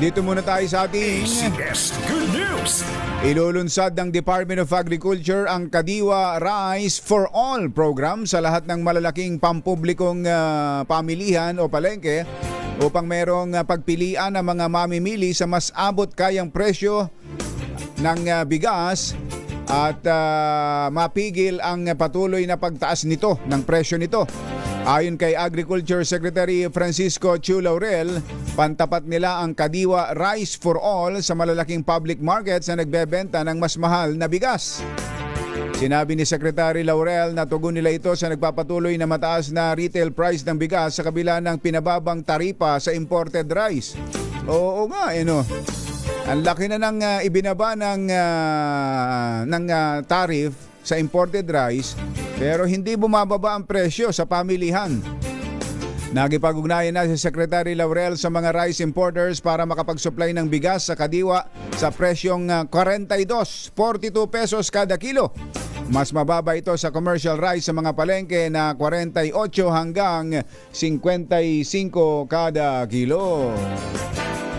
Dito muna tayo sa ating ACS Good News! Ilulunsad ng Department of Agriculture ang Kadiwa Rice for All program sa lahat ng malalaking pampublikong ah, pamilihan o palengke upang merong ah, pagpilian ng mga mamimili sa mas abot kayang presyo ng ah, bigas at ah, mapigil ang patuloy na pagtaas nito ng presyo nito. Ayon kay Agriculture Secretary Francisco Chu Laurel, pantapat nila ang Kadiwa Rice for All sa malalaking public markets na nagbebenta ng mas mahal na bigas. Sinabi ni Secretary Laurel na tugon nila ito sa nagpapatuloy na mataas na retail price ng bigas sa kabila ng pinababang taripa sa imported rice. Oo nga, eh no. Ang laki na ng ah, ibinaba ng, ah, ng ah, tariff sa imported rice pero hindi bumababa ang presyo sa pamilihan. Nagipag-ugnayan na si Secretary Laurel sa mga rice importers para makapag-supply ng bigas sa kadiwa sa presyong ah, 42, 42 pesos kada kilo. Mas mababa ito sa commercial rice sa mga palengke na 48 hanggang 55 kada kilo.